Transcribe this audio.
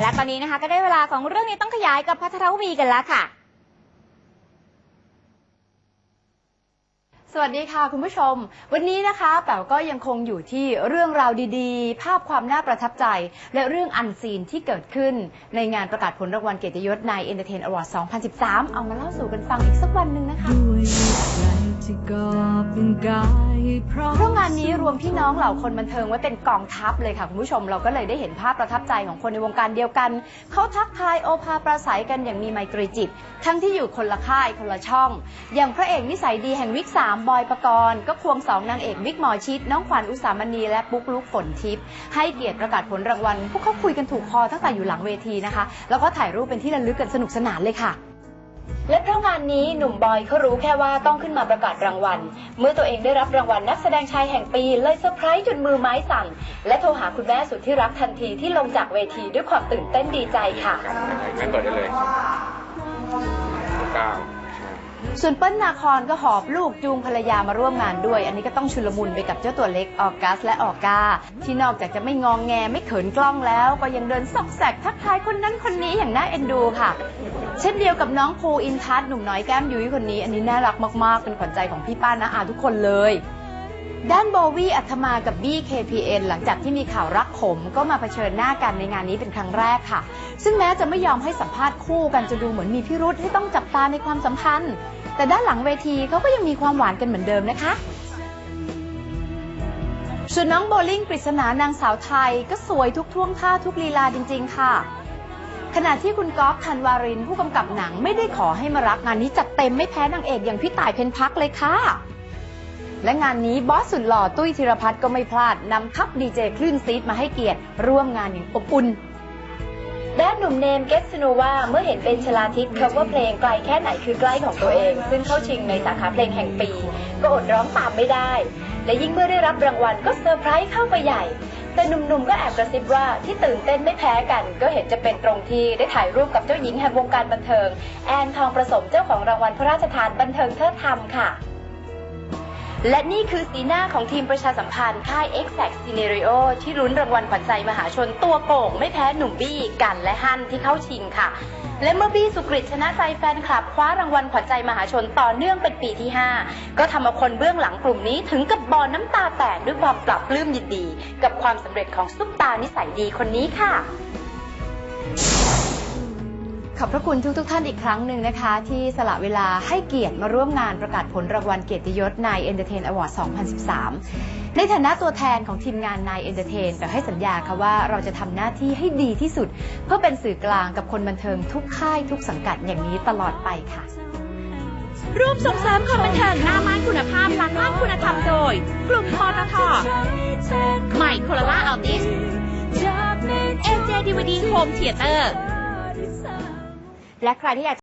และตอนนี้นะคะก็ได้เวลาของเรื่องนี้ต้องขยายกับพัทรวีกันแล้วค่ะ สวัสดีค่ะคุณผู้ชม วันนี้นะคะแป๋วก็ยังคงอยู่ที่เรื่องราวดีๆ ภาพความน่าประทับใจ และเรื่องอันซีนที่เกิดขึ้น ในงานประกาศผลรางวัลเกียรติยศใน Entertain Award 2013 เอามาเล่าสู่กันฟังอีกสักวันหนึ่งนะคะด้วยใจที่ก่อเป็นกายพร้อม วมพี่น้องเหล่าคนบันเทิงไว้เป็นกองทัพเลยค่ะคุณผู้ชมเราก็เลยได้เห็นภาพประทับใจของคนในวงการเดียวกัน เขาทักทายโอภาปราศัยกันอย่างมีไมตรีจิต ทั้งที่อยู่คนละค่ายคนละช่อง อย่างพระเอกนิสัยดีแห่งวิกสามบอยปกรณ์ก็ควงสองนางเอกวิกหมอชิดน้องขวัญอุสามณีและปุ๊กลุกฝนทิพย์ให้เกียรติประกาศผลรางวัลพวกเขาคุยกันถูกคอตั้งแต่อยู่หลังเวทีนะคะ แล้วก็ถ่ายรูปเป็นที่ระลึกกันสนุกสนานเลยค่ะ และเพราะงานนี้หนุ่มบอยเขารู้แค่ว่าต้องขึ้นมาประกาศรางวัล เมื่อตัวเองได้รับรางวัลนักแสดงชายแห่งปีเลยเซอร์ไพรส์จนมือไม้สั่น และโทรหาคุณแม่สุดที่รักทันทีที่ลงจากเวทีด้วยความตื่นเต้นดีใจค่ะไม่เปิดได้เลยเก้า ส่วนเปิ้ลนาคอนก็หอบลูกจูงภรรยามาร่วมงานด้วย อันนี้ก็ต้องชุลมุนไปกับเจ้าตัวเล็กออกัสและออกา ที่นอกจากจะไม่งองแงไม่เขินกล้องแล้ว ก็ยังเดินซอกแซกทักทายคนนั้นคนนี้อย่างน่าเอ็นดูค่ะ เช่นเดียวกับน้องภูอินทัศน์หนุ่มน้อยแก้มยุ้ยคนนี้ อันนี้น่ารักมากๆ เป็นขวัญใจของพี่ป้านะอาทุกคนเลย ด้านโบวี่อัธมากับบี้ KPN หลังจากที่มีข่าวรักขมก็มาเผชิญหน้ากันในงานนี้เป็นครั้งแรกค่ะ ซึ่งแม้จะไม่ยอมให้สัมภาษณ์คู่กันจะดูเหมือนมีพิรุษที่ต้องจับตาในความสัมพันธ์ แต่ด้านหลังเวทีเขาก็ยังมีความหวานกันเหมือนเดิมนะคะส่วนน้องโบลิ่งปริศนานางสาวไทย ก็สวยทุกท่วงท่าทุกลีลาจริง ๆ ค่ะขณะที่คุณก๊อฟธันวารินผู้กำกับหนังไม่ได้ขอให้มารักงานนี้จัดเต็มไม่แพ้นางเอกอย่างพี่ต่ายเพนพักเลยค่ะ และงานนี้บอสสุดหล่อตุ้ยธีรพัฒน์ก็ไม่พลาดนำทัพดีเจคลื่นซีดมาให้เกียรติร่วมงานอย่างอบอุ่นด้านหนุ่มเนมเกสโนวาเมื่อเห็นเป็นชลาทิศ cover เพลงไกลแค่ไหนคือใกล้ของตัวเอง ซึ่งเข้าชิงในสาขาเพลงแห่งปี ก็อดร้องตามไม่ได้ และยิ่งเมื่อได้รับรางวัลก็เซอร์ไพรส์เข้าไปใหญ่ แต่หนุ่มๆก็แอบกระซิบว่าที่ตื่นเต้นไม่แพ้กัน ก็เห็นจะเป็นตรงที่ได้ถ่ายรูปกับเจ้าหญิงแห่งวงการบันเทิง แอนทองประสมเจ้าของรางวัลพระราชทานบันเทิงเทิดธรรมค่ะ และนี่คือสีหน้าของทีมประชาสัมพันธ์ค่าย Exact Scenario ที่ลุ้นรางวัลขวัญใจมหาชนตัวโก่งไม่แพ้หนุ่มบี้กันและฮั่นที่เข้าชิงค่ะ และเมื่อบี้สุกริตชนะใจแฟนคลับ คว้ารางวัลขวัญใจมหาชนต่อเนื่องเป็นปีที่ 5 ก็ทำเอาคนเบื้องหลังกลุ่มนี้ถึงกับบอลน้ำตาแตกด้วยความปรับปลื้มยินดี กับความสำเร็จของซุปตานิสัยดีคนนี้ค่ะ ขอบพระคุณทุกทท่านอีกครั้งหนึ่งนะคะ ที่สละเวลาให้เกียรติมาร่วมงานประกาศผลรางวัลเกียรติยศนาย Entertain Award 2013 ในฐานะตัวแทนของทีมงานนาย Entertain แต่ให้สัญญาค่ะว่าเราจะทำหน้าที่ให้ดีที่สุด เพื่อเป็นสื่อกลางกับคนบันเทิงทุกค่ายทุกสังกัดอย่างนี้ตลอดไปค่ะ ร่วมส่งเสริมความบันเทิงหน้าม้านคุณภาพหลังม้านคุณธรรมโดย กลุ่มปตทใหม่โคโรล่าอัลติสเอ็นเจดีวดีโฮมเทียเตอร์ และใครที่อยาก